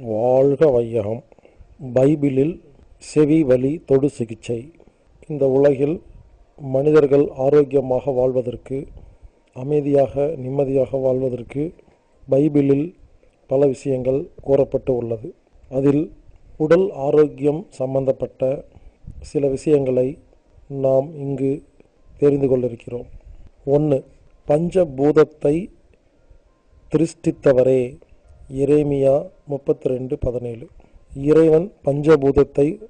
வாழ்க வையகம். பைபிளில் செவி வலி தொடு சிகிச்சை. இந்த உலகில் மனிதர்கள் ஆரோக்கியமாக வாழ்வதற்கு அமைதியாக நிம்மதியாக வாழ்வதற்கு பைபிளில் பல விஷயங்கள் கூறப்பட்டு உள்ளது. அதில் உடல் ஆரோக்கியம் சம்பந்தப்பட்ட சில விஷயங்களை நாம் இங்கு தெரிந்து கொண்டிருக்கிறோம். ஒன்று பஞ்சபூதத்தை திருஷ்டித்தவரே. இறைமியா முப்பத்தி ரெண்டு பதினேழு. இறைவன் பஞ்சபூதத்தை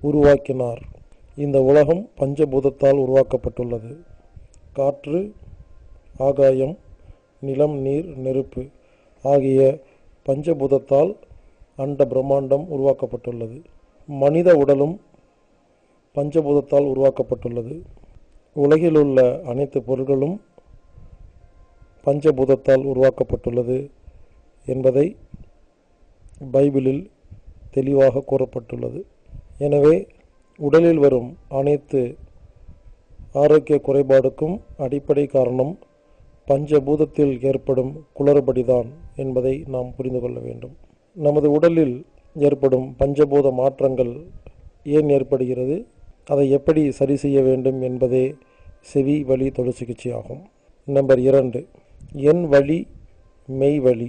உருவாக்கினார். இந்த உலகம் பஞ்சபூதத்தால் உருவாக்கப்பட்டுள்ளது. காற்று ஆகாயம் நிலம் நீர் நெருப்பு ஆகிய பஞ்சபூதத்தால் அண்ட பிரம்மாண்டம் உருவாக்கப்பட்டுள்ளது. மனித உடலும் பஞ்சபூதத்தால் உருவாக்கப்பட்டுள்ளது. உலகிலுள்ள அனைத்து பொருள்களும் பஞ்சபூதத்தால் உருவாக்கப்பட்டுள்ளது. என்பதை பைபிளில் தெளிவாக கூறப்பட்டுள்ளது. எனவே உடலில் வரும் அனைத்து ஆரோக்கிய குறைபாடுக்கும் அடிப்படை காரணம் பஞ்சபூதத்தில் ஏற்படும் குளறுபடிதான் என்பதை நாம் புரிந்து கொள்ள வேண்டும். நமது உடலில் ஏற்படும் பஞ்சபூத மாற்றங்கள் ஏன் ஏற்படுகிறது? அதை எப்படி சரி செய்ய வேண்டும் என்பதே செவி வழி தொடு ஆகும் நம்பர் இரண்டு என் வழி மெய் வழி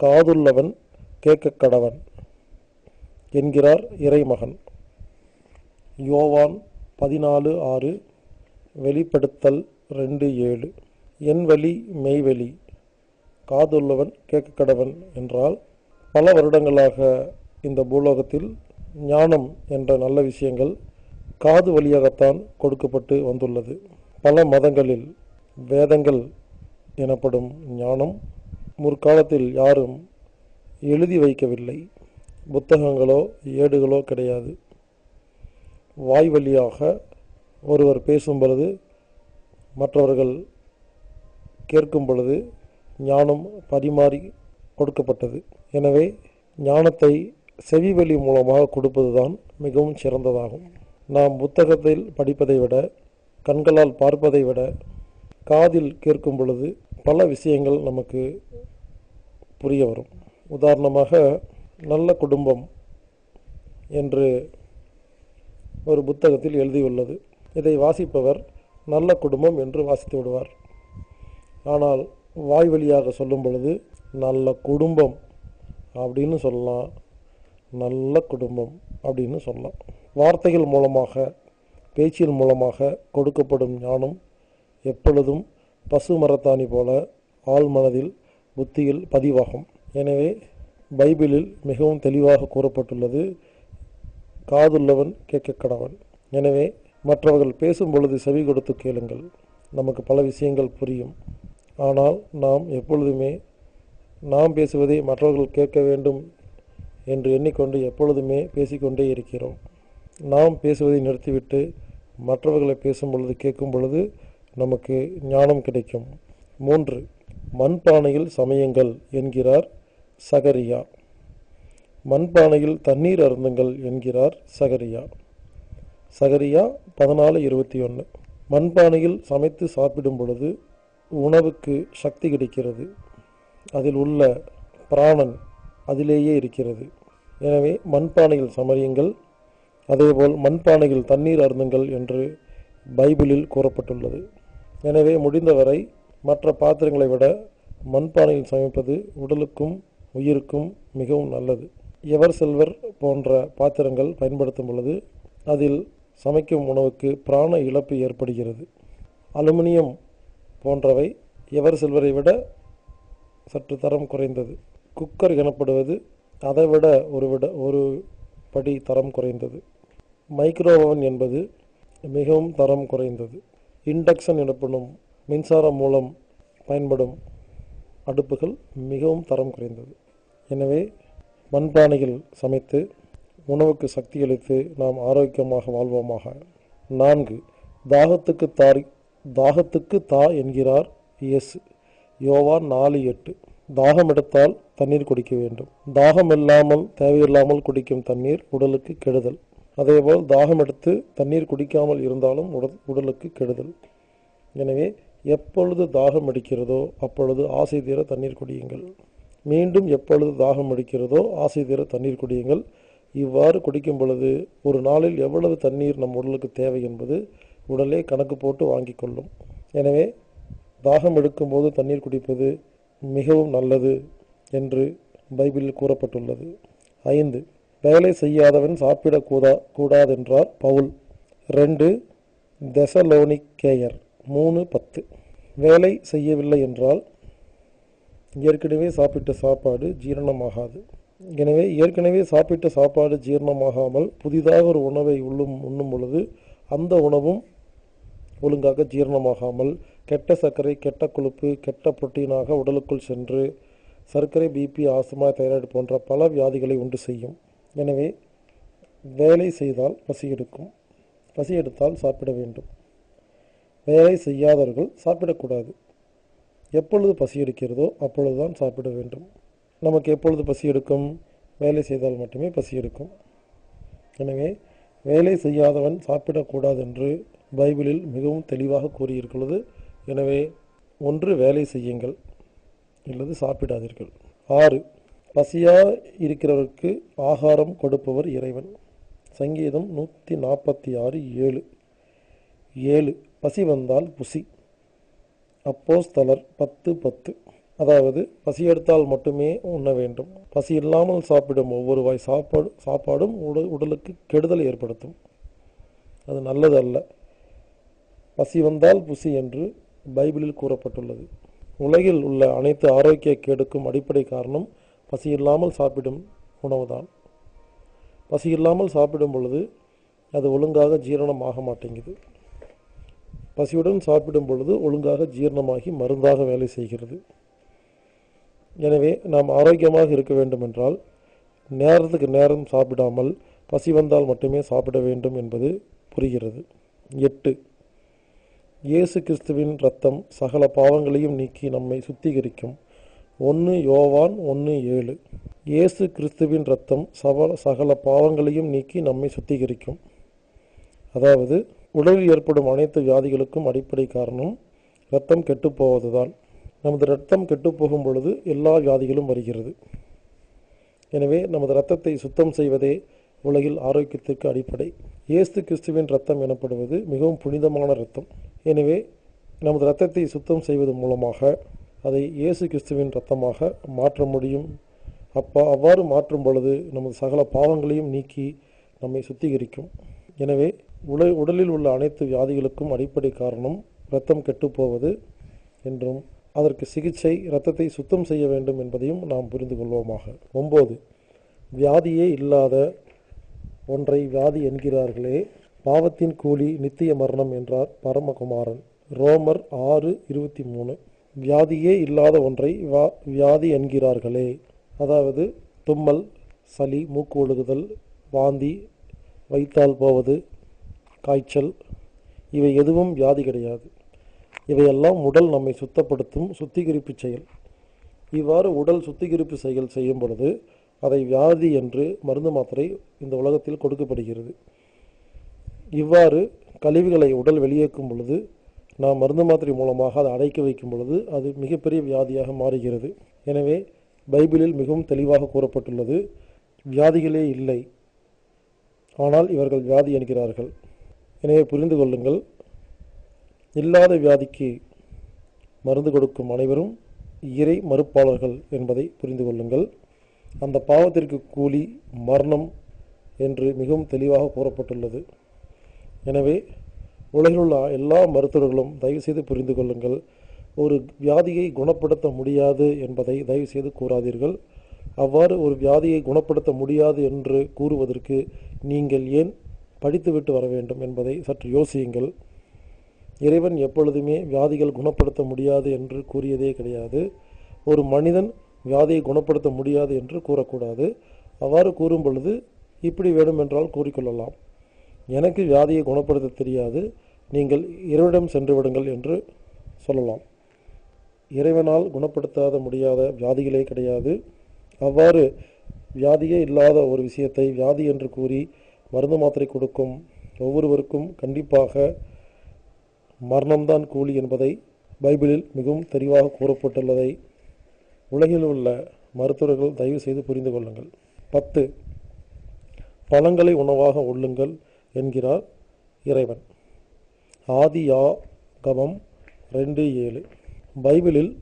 காதுள்ளவன் கேட்க கடவன் என்கிறார் இறைமகன். யோவான் பதினாலு ஆறு வெளிப்படுத்தல் ரெண்டு ஏழு. என் வழி மெய்வெளி காதுள்ளவன் கேட்க கடவன் என்றால் பல வருடங்களாக இந்த பூலோகத்தில் ஞானம் என்ற நல்ல விஷயங்கள் காது வழியாகத்தான் கொடுக்கப்பட்டு வந்துள்ளது. பல மதங்களில் வேதங்கள் எனப்படும் ஞானம் முற்காலத்தில் யாரும் எழுதி வைக்கவில்லை. புத்தகங்களோ ஏடுகளோ கிடையாது. வாய் வழியாக ஒருவர் பேசும் பொழுது மற்றவர்கள் கேட்கும் பொழுது ஞானம் பரிமாறி கொடுக்கப்பட்டது. எனவே ஞானத்தை செவி மூலமாக கொடுப்பதுதான் மிகவும் சிறந்ததாகும். நாம் புத்தகத்தில் படிப்பதை விட கண்களால் பார்ப்பதை விட காதில் கேட்கும் பொழுது பல விஷயங்கள் நமக்கு புரிய வரும். உதாரணமாக நல்ல குடும்பம் என்று ஒரு புத்தகத்தில் எழுதியுள்ளது. இதை வாசிப்பவர் நல்ல குடும்பம் என்று வாசித்து விடுவார். ஆனால் வாய் வழியாக சொல்லும் பொழுது நல்ல குடும்பம் அப்படின்னு சொல்லலாம். நல்ல குடும்பம் அப்படின்னு சொல்லலாம். வார்த்தைகள் மூலமாக பேச்சின் மூலமாக கொடுக்கப்படும் ஞானம் எப்பொழுதும் பசு மரத்தாணி போல ஆள் மனதில் புத்தியில் பதிவாகும். எனவே பைபிளில் மிகவும் தெளிவாக கூறப்பட்டுள்ளது காதுள்ளவன் கேட்க கடவன். எனவே மற்றவர்கள் பேசும் பொழுது செவி கொடுத்து கேளுங்கள். நமக்கு பல விஷயங்கள் புரியும். ஆனால் நாம் எப்பொழுதுமே நாம் பேசுவதை மற்றவர்கள் கேட்க வேண்டும் என்று எண்ணிக்கொண்டு எப்பொழுதுமே பேசிக்கொண்டே இருக்கிறோம். நாம் பேசுவதை நிறுத்திவிட்டு மற்றவர்களை பேசும் பொழுது கேட்கும் பொழுது நமக்கு ஞானம் கிடைக்கும். மூன்று மண்பானையில் சமயங்கள் என்கிறார் சகரியா. மண்பானையில் தண்ணீர் அருந்துங்கள் என்கிறார் சகரியா. சகரியா பதினாலு இருபத்தி ஒன்று மண்பானையில் சமைத்து சாப்பிடும் பொழுது உணவுக்கு சக்தி கிடைக்கிறது. அதில் உள்ள பிராணன் அதிலேயே இருக்கிறது. எனவே மண்பானையில் சமையுங்கள் அதேபோல் மண்பானையில் தண்ணீர் அருந்துங்கள் என்று பைபிளில் கூறப்பட்டுள்ளது. எனவே முடிந்தவரை மற்ற பாத்திரங்களை விட மண்பானையில் சமைப்பது உடலுக்கும் உயிருக்கும் மிகவும் நல்லது. எவர் செல்வர் போன்ற பாத்திரங்கள் பயன்படுத்தும் பொழுது அதில் சமைக்கும் உணவுக்கு பிராண இழப்பு ஏற்படுகிறது. அலுமினியம் போன்றவை எவர் செல்வரை விட சற்று தரம் குறைந்தது. குக்கர் எனப்படுவது அதை விட ஒரு விட ஒரு படி தரம் குறைந்தது. மைக்ரோவன் என்பது மிகவும் தரம் குறைந்தது. இண்டக்ஷன் எனப்படும் மின்சாரம் மூலம் பயன்படும் அடுப்புகள் மிகவும் தரம் குறைந்தது. எனவே மண்பானையில் சமைத்து உணவுக்கு சக்தி அளித்து நாம் ஆரோக்கியமாக வாழ்வோமாக. நான்கு தாகத்துக்கு தாரி தாகத்துக்கு தா என்கிறார் எஸ் யோவான் நாலு எட்டு தாகம் எடுத்தால் தண்ணீர் குடிக்க வேண்டும். தாகம் இல்லாமல் தேவையில்லாமல் குடிக்கும் தண்ணீர் உடலுக்கு கெடுதல். அதேபோல் தாகம் எடுத்து தண்ணீர் குடிக்காமல் இருந்தாலும் உடல் உடலுக்கு கெடுதல். எனவே எப்பொழுது தாகம் அடிக்கிறதோ அப்பொழுது ஆசை தீர தண்ணீர் குடியுங்கள். மீண்டும் எப்பொழுது தாகம் அடிக்கிறதோ ஆசை தீர தண்ணீர் குடியுங்கள். இவ்வாறு குடிக்கும் பொழுது ஒரு நாளில் எவ்வளவு தண்ணீர் நம் உடலுக்கு தேவை என்பது உடலே கணக்கு போட்டு வாங்கி கொள்ளும். எனவே தாகம் எடுக்கும்போது தண்ணீர் குடிப்பது மிகவும் நல்லது என்று பைபிளில் கூறப்பட்டுள்ளது. ஐந்து வேலை செய்யாதவன் சாப்பிடக்கூடா கூடாதென்றார் பவுல். ரெண்டு தெசலோனிக்கேயர். மூணு பத்து. வேலை செய்யவில்லை என்றால் ஏற்கனவே சாப்பிட்ட சாப்பாடு ஜீரணமாகாது. எனவே ஏற்கனவே சாப்பிட்ட சாப்பாடு ஜீரணமாகாமல் புதிதாக ஒரு உணவை உள்ளும் உண்ணும் பொழுது அந்த உணவும் ஒழுங்காக ஜீரணமாகாமல் கெட்ட சர்க்கரை கெட்ட கொழுப்பு கெட்ட புரோட்டீனாக உடலுக்குள் சென்று சர்க்கரை பிபி ஆஸ்துமா தைராய்டு போன்ற பல வியாதிகளை உண்டு செய்யும். எனவே வேலை செய்தால் பசி எடுக்கும். பசி எடுத்தால் சாப்பிட வேண்டும். வேலை செய்யாதவர்கள் சாப்பிடக்கூடாது. எப்பொழுது பசி எடுக்கிறதோ அப்பொழுதுதான் சாப்பிட வேண்டும். நமக்கு எப்பொழுது பசி எடுக்கும்? வேலை செய்தால் மட்டுமே பசி எடுக்கும். எனவே வேலை செய்யாதவன் சாப்பிடக்கூடாது என்று பைபிளில் மிகவும் தெளிவாக கூறியிருக்கிறது. எனவே ஒன்று வேலை செய்யுங்கள். அல்லது சாப்பிடாதீர்கள். ஆறு பசியாக இருக்கிறவருக்கு ஆகாரம் கொடுப்பவர் இறைவன். சங்கீதம் நூற்றி நாற்பத்தி ஆறு ஏழு. ஏழு பசி வந்தால் புசி. அப்போஸ்தலர் பத்து பத்து. அதாவது பசி எடுத்தால் மட்டுமே உண்ண வேண்டும். பசி இல்லாமல் சாப்பிடும் ஒவ்வொரு வாய் சாப்பாடு சாப்பாடும் உடல் உடலுக்கு கெடுதல் ஏற்படுத்தும். அது நல்லது அல்ல. பசி வந்தால் புசி என்று பைபிளில் கூறப்பட்டுள்ளது. உலகில் உள்ள அனைத்து ஆரோக்கிய கேடுக்கும் அடிப்படை காரணம் பசி இல்லாமல் சாப்பிடும் உணவுதான். பசி இல்லாமல் சாப்பிடும் பொழுது அது ஒழுங்காக ஜீரணம் ஆக மாட்டேங்குது. பசியுடன் சாப்பிடும் பொழுது ஒழுங்காக ஜீரணமாகி மருந்தாக வேலை செய்கிறது. எனவே நாம் ஆரோக்கியமாக இருக்க வேண்டுமென்றால் நேரத்துக்கு நேரம் சாப்பிடாமல் பசி வந்தால் மட்டுமே சாப்பிட வேண்டும் என்பது புரிகிறது. எட்டு. இயேசு கிறிஸ்துவின் ரத்தம் சகல பாவங்களையும் நீக்கி நம்மை சுத்திகரிக்கும். ஒன்று யோவான் ஒன்று ஏழு. இயேசு கிறிஸ்துவின் ரத்தம் சவ சகல பாவங்களையும் நீக்கி நம்மை சுத்திகரிக்கும். அதாவது உடலில் ஏற்படும் அனைத்து வியாதிகளுக்கும் அடிப்படை காரணம் இரத்தம் கெட்டுப்போவதுதான். நமது இரத்தம் கெட்டுப்போகும் பொழுது எல்லா வியாதிகளும் வருகிறது. எனவே நமது இரத்தத்தை சுத்தம் செய்வதே உலகில் ஆரோக்கியத்திற்கு அடிப்படை. இயேசு கிறிஸ்துவின் ரத்தம் எனப்படுவது மிகவும் புனிதமான இரத்தம். எனவே நமது இரத்தத்தை சுத்தம் செய்வது மூலமாக அதை இயேசு கிறிஸ்துவின் இரத்தமாக மாற்ற முடியும். அப்பா அவ்வாறு மாற்றும் பொழுது நமது சகல பாவங்களையும் நீக்கி நம்மை சுத்திகரிக்கும். எனவே உட உடலில் உள்ள அனைத்து வியாதிகளுக்கும் அடிப்படை காரணம் இரத்தம் கெட்டுப்போவது என்றும் அதற்கு சிகிச்சை இரத்தத்தை சுத்தம் செய்ய வேண்டும் என்பதையும் நாம் புரிந்து கொள்வோமாக. ஒம்பது வியாதியே இல்லாத ஒன்றை வியாதி என்கிறார்களே பாவத்தின் கூலி நித்திய மரணம் என்றார் பரமகுமாரன். ரோமர் ஆறு இருபத்தி மூணு வியாதியே இல்லாத ஒன்றை வா வியாதி என்கிறார்களே அதாவது தும்மல் சளி மூக்கு ஒழுகுதல் வாந்தி வைத்தால் போவது காய்ச்சல் இவை எதுவும் வியாதி கிடையாது. இவையெல்லாம் உடல் நம்மை சுத்தப்படுத்தும் சுத்திகரிப்பு செயல். இவ்வாறு உடல் சுத்திகரிப்பு செயல் செய்யும் பொழுது அதை வியாதி என்று மருந்து மாத்திரை இந்த உலகத்தில் கொடுக்கப்படுகிறது. இவ்வாறு கழிவுகளை உடல் வெளியேற்றும் பொழுது நாம் மருந்து மாத்திரை மூலமாக அதை அடைக்க வைக்கும் பொழுது அது மிகப்பெரிய வியாதியாக மாறுகிறது. எனவே பைபிளில் மிகவும் தெளிவாக கூறப்பட்டுள்ளது வியாதிகளே இல்லை. ஆனால் இவர்கள் வியாதி என்கிறார்கள். எனவே புரிந்து கொள்ளுங்கள். இல்லாத வியாதிக்கு மருந்து கொடுக்கும் அனைவரும் இறை மறுப்பாளர்கள் என்பதை புரிந்து கொள்ளுங்கள். அந்த பாவத்திற்கு கூலி மரணம் என்று மிகவும் தெளிவாக கூறப்பட்டுள்ளது. எனவே உலகில் உள்ள எல்லா மருத்துவர்களும் தயவுசெய்து புரிந்து கொள்ளுங்கள். ஒரு வியாதியை குணப்படுத்த முடியாது என்பதை தயவுசெய்து கூறாதீர்கள். அவ்வாறு ஒரு வியாதியை குணப்படுத்த முடியாது என்று கூறுவதற்கு நீங்கள் ஏன் படித்துவிட்டு வர வேண்டும் என்பதை சற்று யோசியுங்கள். இறைவன் எப்பொழுதுமே வியாதிகள் குணப்படுத்த முடியாது என்று கூறியதே கிடையாது. ஒரு மனிதன் வியாதியை குணப்படுத்த முடியாது என்று கூறக்கூடாது. அவ்வாறு கூறும் பொழுது இப்படி வேண்டுமென்றால் கூறிக்கொள்ளலாம். எனக்கு வியாதியை குணப்படுத்த தெரியாது. நீங்கள் இறைவனிடம் சென்று விடுங்கள் என்று சொல்லலாம். இறைவனால் குணப்படுத்தாத முடியாத வியாதிகளே கிடையாது. அவ்வாறு வியாதியே இல்லாத ஒரு விஷயத்தை வியாதி என்று கூறி மருந்து மாத்திரை கொடுக்கும் ஒவ்வொருவருக்கும் கண்டிப்பாக மரணம்தான் கூலி என்பதை பைபிளில் மிகவும் தெளிவாக கூறப்பட்டுள்ளதை உலகில் உள்ள மருத்துவர்கள் தயவு செய்து புரிந்து கொள்ளுங்கள். பத்து பழங்களை உணவாக உள்ளுங்கள் என்கிறார் இறைவன். ஆதியாகமம் ரெண்டு ஏழு. பைபிளில்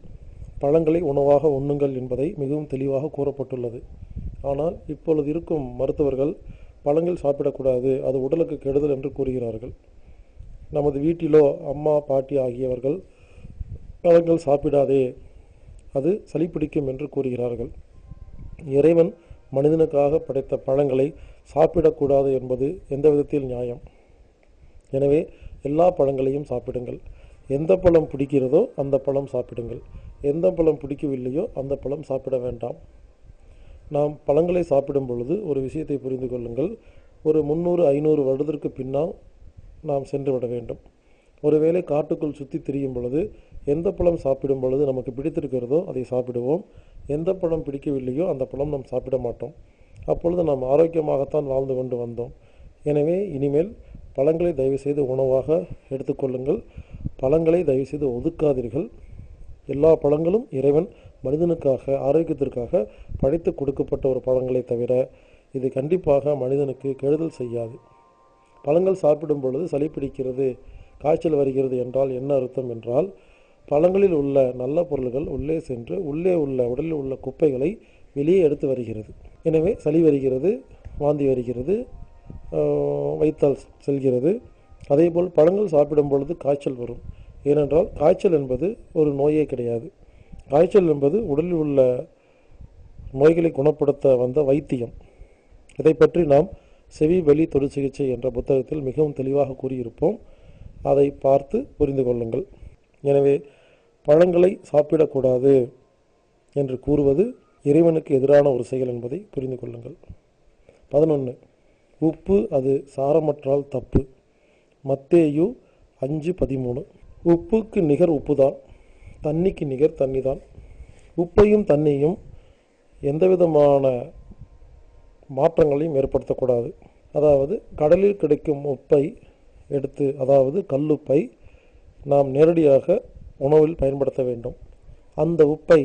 பழங்களை உணவாக உண்ணுங்கள் என்பதை மிகவும் தெளிவாக கூறப்பட்டுள்ளது. ஆனால் இப்பொழுது இருக்கும் மருத்துவர்கள் பழங்கள் சாப்பிடக்கூடாது அது உடலுக்கு கெடுதல் என்று கூறுகிறார்கள். நமது வீட்டிலோ அம்மா பாட்டி ஆகியவர்கள் பழங்கள் சாப்பிடாதே அது சளி பிடிக்கும் என்று கூறுகிறார்கள். இறைவன் மனிதனுக்காக படைத்த பழங்களை சாப்பிடக்கூடாது என்பது எந்த விதத்தில் நியாயம்? எனவே எல்லா பழங்களையும் சாப்பிடுங்கள். எந்த பழம் பிடிக்கிறதோ அந்த பழம் சாப்பிடுங்கள். எந்த பழம் பிடிக்கவில்லையோ அந்த பழம் சாப்பிட வேண்டாம். நாம் பழங்களை சாப்பிடும் பொழுது ஒரு விஷயத்தை புரிந்து கொள்ளுங்கள். ஒரு முந்நூறு ஐநூறு வருடத்திற்கு பின்னால் நாம் சென்று விட வேண்டும். ஒருவேளை காட்டுக்குள் சுற்றி திரியும் பொழுது எந்த பழம் சாப்பிடும் பொழுது நமக்கு பிடித்திருக்கிறதோ அதை சாப்பிடுவோம். எந்த பழம் பிடிக்கவில்லையோ அந்த பழம் நாம் சாப்பிட மாட்டோம். அப்பொழுது நாம் ஆரோக்கியமாகத்தான் வாழ்ந்து கொண்டு வந்தோம். எனவே இனிமேல் பழங்களை தயவுசெய்து உணவாக எடுத்துக்கொள்ளுங்கள் பழங்களை தயவுசெய்து ஒதுக்காதீர்கள். எல்லா பழங்களும் இறைவன் மனிதனுக்காக ஆரோக்கியத்திற்காக படைத்து கொடுக்கப்பட்ட ஒரு பழங்களை தவிர இது கண்டிப்பாக மனிதனுக்கு கெடுதல் செய்யாது. பழங்கள் சாப்பிடும் பொழுது சளி பிடிக்கிறது காய்ச்சல் வருகிறது என்றால் என்ன அர்த்தம் என்றால் பழங்களில் உள்ள நல்ல பொருள்கள் உள்ளே சென்று உள்ளே உள்ள உடலில் உள்ள குப்பைகளை வெளியே எடுத்து வருகிறது. எனவே சளி வருகிறது வாந்தி வருகிறது வைத்தால் செல்கிறது. அதேபோல் பழங்கள் சாப்பிடும் பொழுது காய்ச்சல் வரும். ஏனென்றால் காய்ச்சல் என்பது ஒரு நோயே கிடையாது. காய்ச்சல் என்பது உடலில் உள்ள நோய்களை குணப்படுத்த வந்த வைத்தியம். இதை பற்றி நாம் செவி வெளி தொடு சிகிச்சை என்ற புத்தகத்தில் மிகவும் தெளிவாக கூறியிருப்போம். அதை பார்த்து புரிந்து கொள்ளுங்கள். எனவே பழங்களை சாப்பிடக்கூடாது என்று கூறுவது இறைவனுக்கு எதிரான ஒரு செயல் என்பதை புரிந்து கொள்ளுங்கள். பதினொன்று உப்பு அது சாரமற்றால் தப்பு. மத்தேயு அஞ்சு பதிமூணு. உப்புக்கு நிகர் உப்பு தான் தண்ணிக்கு நிகர் தண்ணி தான் உப்பையும் தண்ணியும் எந்தவிதமான மாற்றங்களையும் ஏற்படுத்தக்கூடாது. அதாவது கடலில் கிடைக்கும் உப்பை எடுத்து அதாவது கல்லுப்பை நாம் நேரடியாக உணவில் பயன்படுத்த வேண்டும். அந்த உப்பை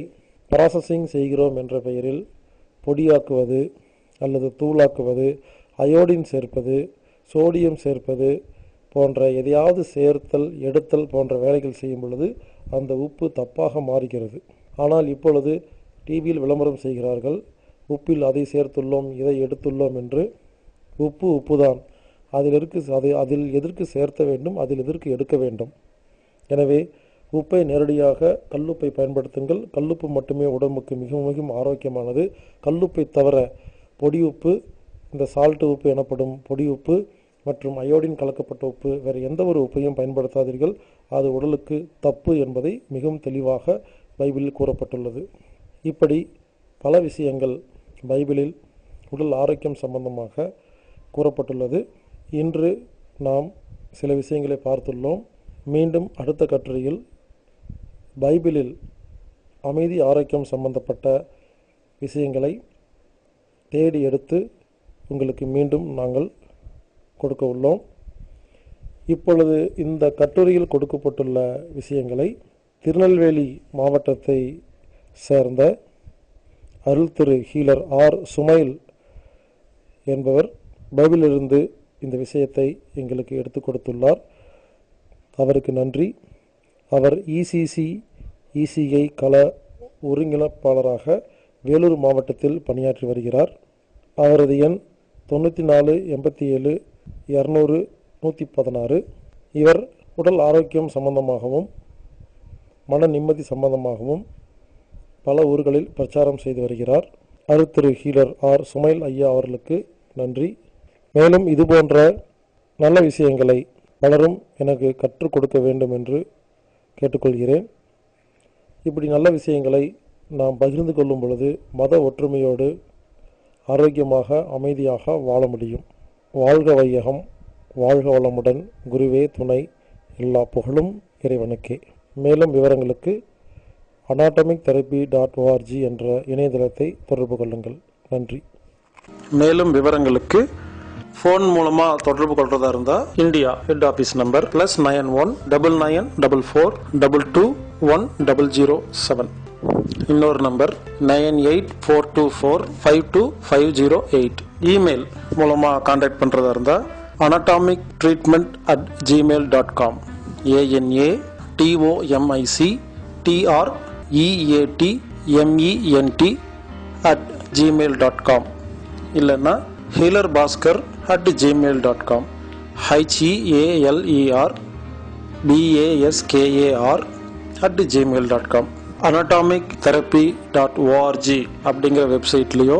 ப்ராசஸிங் செய்கிறோம் என்ற பெயரில் பொடியாக்குவது அல்லது தூளாக்குவது அயோடின் சேர்ப்பது சோடியம் சேர்ப்பது போன்ற எதையாவது சேர்த்தல் எடுத்தல் போன்ற வேலைகள் செய்யும் பொழுது அந்த உப்பு தப்பாக மாறுகிறது. ஆனால் இப்பொழுது டிவியில் விளம்பரம் செய்கிறார்கள். உப்பில் அதை சேர்த்துள்ளோம் இதை எடுத்துள்ளோம் என்று. உப்பு உப்பு தான் அதில் இருக்கு அது அதில் எதற்கு சேர்த்த வேண்டும்? அதில் எதற்கு எடுக்க வேண்டும்? எனவே உப்பை நேரடியாக கல்லுப்பை பயன்படுத்துங்கள். கல்லுப்பு மட்டுமே உடம்புக்கு மிகவும் மிகவும் ஆரோக்கியமானது. கல்லுப்பை தவிர பொடி உப்பு இந்த சால்ட் உப்பு எனப்படும் பொடி உப்பு மற்றும் அயோடின் கலக்கப்பட்ட உப்பு வேறு எந்த ஒரு உப்பையும் பயன்படுத்தாதீர்கள். அது உடலுக்கு தப்பு என்பதை மிகவும் தெளிவாக பைபிளில் கூறப்பட்டுள்ளது. இப்படி பல விஷயங்கள் பைபிளில் உடல் ஆரோக்கியம் சம்பந்தமாக கூறப்பட்டுள்ளது. இன்று நாம் சில விஷயங்களை பார்த்துள்ளோம். மீண்டும் அடுத்த கட்டுரையில் பைபிளில் அமைதி ஆரோக்கியம் சம்பந்தப்பட்ட விஷயங்களை தேடி எடுத்து உங்களுக்கு மீண்டும் நாங்கள் கொடுக்க உள்ளோம். இப்பொழுது இந்த கட்டுரையில் கொடுக்கப்பட்டுள்ள விஷயங்களை திருநெல்வேலி மாவட்டத்தை சேர்ந்த அருள் திரு ஹீலர் ஆர். சுமைல் என்பவர் பைபிலிருந்து இந்த விஷயத்தை எங்களுக்கு எடுத்து கொடுத்துள்ளார். அவருக்கு நன்றி. அவர் இசிசி இசிஐ கள ஒருங்கிணைப்பாளராக வேலூர் மாவட்டத்தில் பணியாற்றி வருகிறார். அவரது எண் தொண்ணூற்றி நாலு எண்பத்தி ஏழு இரநூறு நூற்றி பதினாறு இவர் உடல் ஆரோக்கியம் சம்பந்தமாகவும் மன நிம்மதி சம்பந்தமாகவும் பல ஊர்களில் பிரச்சாரம் செய்து வருகிறார். அருத்திரு ஹீலர் ஆர். சுமைல் ஐயா அவர்களுக்கு நன்றி. மேலும் இதுபோன்ற நல்ல விஷயங்களை பலரும் எனக்கு கற்றுக் கொடுக்க வேண்டும் என்று கேட்டுக்கொள்கிறேன். இப்படி நல்ல விஷயங்களை நாம் பகிர்ந்து கொள்ளும் பொழுது மத ஒற்றுமையோடு ஆரோக்கியமாக அமைதியாக வாழ முடியும். வாழ்க வையகம் வாழ்க வளமுடன். குருவே துணை எல்லா புகழும் இறைவனுக்கே. மேலும் விவரங்களுக்கு அனாட்டமிக் தெரப்பி டாட் ஓஆர்ஜி என்ற இணையதளத்தை தொடர்பு கொள்ளுங்கள். நன்றி. மேலும் விவரங்களுக்கு ஃபோன் மூலமாக தொடர்பு கொள்றதா இருந்தால் India head office number plus nine one double nine double four double two one double zero seven இன்னொரு number nine eight four two four five two five zero eight email மூலமாக காண்டாக்ட் பண்ணுறதா இருந்தால் anatomic treatment at Gmail dot com A N A T O M I C T R E A T M E N T at Gmail dot com இல்லைன்னா healer Bhaskar at Gmail dot com H E A L E R B A S K A R at Gmail dot com anatomic therapy dot O R G அப்படிங்கிற வெப்சைட்லேயோ